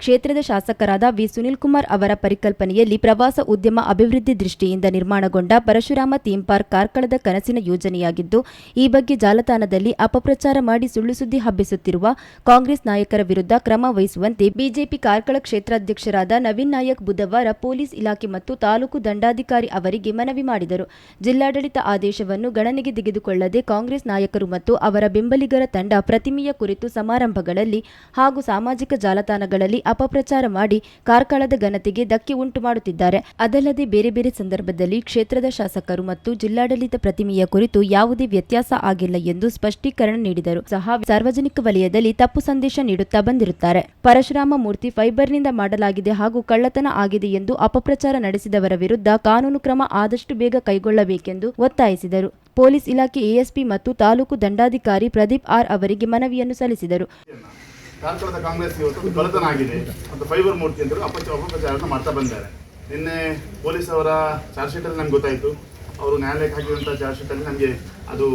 ಕ್ಷೇತ್ರದ ಶಾಸಕರಾದ ವಿ. ಸುನಿಲ್ ಕುಮಾರ್ ಅವರ ಪರಿಕಲ್ಪನೆಯಲ್ಲಿ ಪ್ರವಾಸ ಉದ್ಯಮ ಅಭಿವೃದ್ಧಿ ದೃಷ್ಟಿಯಿಂದ ನಿರ್ಮಾಣಗೊಂಡ ಪರಶುರಾಮ ಥೀಮ್ ಪಾರ್ಕ್ ಕಾರ್ಕಳದ ಕನಸಿನ ಯೋಜನೆಯಾಗಿದ್ದು, ಈ ಬಗ್ಗೆ ಜಾಲತಾಣದಲ್ಲಿ ಅಪಪ್ರಚಾರ ಮಾಡಿ ಸುಳ್ಳು ಸುದ್ದಿ ಹಬ್ಬಿಸುತ್ತಿರುವ ಕಾಂಗ್ರೆಸ್ ನಾಯಕರ ವಿರುದ್ಧ ಕ್ರಮ ವಹಿಸುವಂತೆ ಬಿಜೆಪಿ ಕಾರ್ಕಳ ಕ್ಷೇತ್ರಾಧ್ಯಕ್ಷರಾದ ನವೀನ್ ನಾಯಕ್ ಬುಧವಾರ ಪೊಲೀಸ್ ಇಲಾಖೆ ಮತ್ತು ತಾಲೂಕು ದಂಡಾಧಿಕಾರಿ ಅವರಿಗೆ ಮನವಿ ಮಾಡಿದರು. ಜಿಲ್ಲಾಡಳಿತ ಆದೇಶವನ್ನು ಗಣನೆಗೆ ತೆಗೆದುಕೊಳ್ಳದೆ ಕಾಂಗ್ರೆಸ್ ನಾಯಕರು ಮತ್ತು ಅವರ ಬೆಂಬಲಿಗರ ತಂಡ ಪ್ರತಿಮೆಯ ಕುರಿತು ಸಮಾರಂಭಗಳಲ್ಲಿ ಹಾಗೂ ಸಾಮಾಜಿಕ ಜಾಲತಾಣಗಳಲ್ಲಿ ಅಪಪ್ರಚಾರ ಮಾಡಿ ಕಾರ್ಕಳದ ಘನತೆಗೆ ಧಕ್ಕೆ ಉಂಟು ಮಾಡುತ್ತಿದ್ದಾರೆ. ಅದಲ್ಲದೆ ಬೇರೆ ಬೇರೆ ಸಂದರ್ಭದಲ್ಲಿ ಕ್ಷೇತ್ರದ ಶಾಸಕರು ಮತ್ತು ಜಿಲ್ಲಾಡಳಿತ ಪ್ರತಿಮೆಯ ಕುರಿತು ಯಾವುದೇ ವ್ಯತ್ಯಾಸ ಆಗಿಲ್ಲ ಎಂದು ಸ್ಪಷ್ಟೀಕರಣ ನೀಡಿದರು. ಸಹ ಸಾರ್ವಜನಿಕ ವಲಯದಲ್ಲಿ ತಪ್ಪು ಸಂದೇಶ ನೀಡುತ್ತಾ ಬಂದಿರುತ್ತಾರೆ. ಪರಶುರಾಮ ಮೂರ್ತಿ ಫೈಬರ್ನಿಂದ ಮಾಡಲಾಗಿದೆ ಹಾಗೂ ಕಳ್ಳತನ ಆಗಿದೆ ಎಂದು ಅಪಪ್ರಚಾರ ನಡೆಸಿದವರ ವಿರುದ್ಧ ಕಾನೂನು ಕ್ರಮ ಆದಷ್ಟು ಬೇಗ ಕೈಗೊಳ್ಳಬೇಕೆಂದು ಒತ್ತಾಯಿಸಿದರು. ಪೊಲೀಸ್ ಇಲಾಖೆ ಎಎಸ್ಪಿ ಮತ್ತು ತಾಲೂಕು ದಂಡಾಧಿಕಾರಿ ಪ್ರದೀಪ್ ಆರ್ ಅವರಿಗೆ ಮನವಿಯನ್ನು ಸಲ್ಲಿಸಿದರು. ಕಾರ್ಕಳದ ಕಾಂಗ್ರೆಸ್ ಇವತ್ತು ಕಳ್ಳತನ ಆಗಿದೆ ಮತ್ತು ಫೈಬರ್ ಮೂರ್ತಿ ಅಂತ ಅಪಚ ಅಪಪ್ರಚಾರವನ್ನು ಮಾಡ್ತಾ ಬಂದಿದ್ದಾರೆ ನಿನ್ನೆ ಪೊಲೀಸ್ ಅವರ ಚಾರ್ಜ್ ಶೀಟಲ್ಲಿ ನಮ್ಗೆ ಗೊತ್ತಾಯಿತು. ಅವರು ನ್ಯಾಯಾಲಯಕ್ಕೆ ಹಾಕಿರುವಂಥ ಚಾರ್ಜ್ ಶೀಟಲ್ಲಿ ನಮಗೆ ಅದು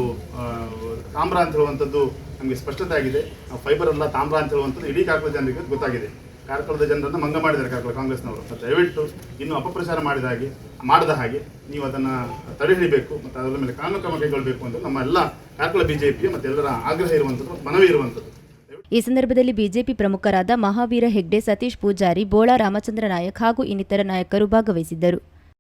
ತಾಮ್ರ ಅಂತ ಹೇಳುವಂಥದ್ದು ನಮಗೆ ಸ್ಪಷ್ಟತೆ ಆಗಿದೆ. ಫೈಬರ್ ಅಲ್ಲ, ತಾಮ್ರ ಅಂತ ಹೇಳುವಂಥದ್ದು ಇಡೀ ಕಾರ್ಕಳ ಜನರಿಗೆ ಗೊತ್ತಾಗಿದೆ. ಕಾರ್ಕಳದ ಜನರನ್ನು ಮಂಗ ಮಾಡಿದ್ದಾರೆ ಕಾರ್ಕಳ ಕಾಂಗ್ರೆಸ್ನವರು. ದಯವಿಟ್ಟು ಇನ್ನು ಅಪಪ್ರಚಾರ ಮಾಡಿದ ಹಾಗೆ, ಮಾಡದ ಹಾಗೆ ನೀವು ಅದನ್ನು ತಡೆ ಹಿಡಿಬೇಕು ಮತ್ತು ಅದರ ಮೇಲೆ ಕಾನೂನು ಕ್ರಮ ಕೈಗೊಳ್ಳಬೇಕು ಅಂತ ನಮ್ಮ ಎಲ್ಲ ಕಾರ್ಕಳ ಬಿ ಜೆ ಪಿ ಮತ್ತು ಎಲ್ಲರ ಆಗ್ರಹ ಇರುವಂಥದ್ದು, ಮನವಿ ಇರುವಂಥದ್ದು. ಈ ಸಂದರ್ಭದಲ್ಲಿ ಬಿಜೆಪಿ ಪ್ರಮುಖರಾದ ಮಹಾವೀರ ಹೆಗ್ಡೆ, ಸತೀಶ್ ಪೂಜಾರಿ, ಬೋಳಾ ರಾಮಚಂದ್ರ ನಾಯಕ್ ಹಾಗೂ ಇನ್ನಿತರ ನಾಯಕರು ಭಾಗವಹಿಸಿದ್ದರು.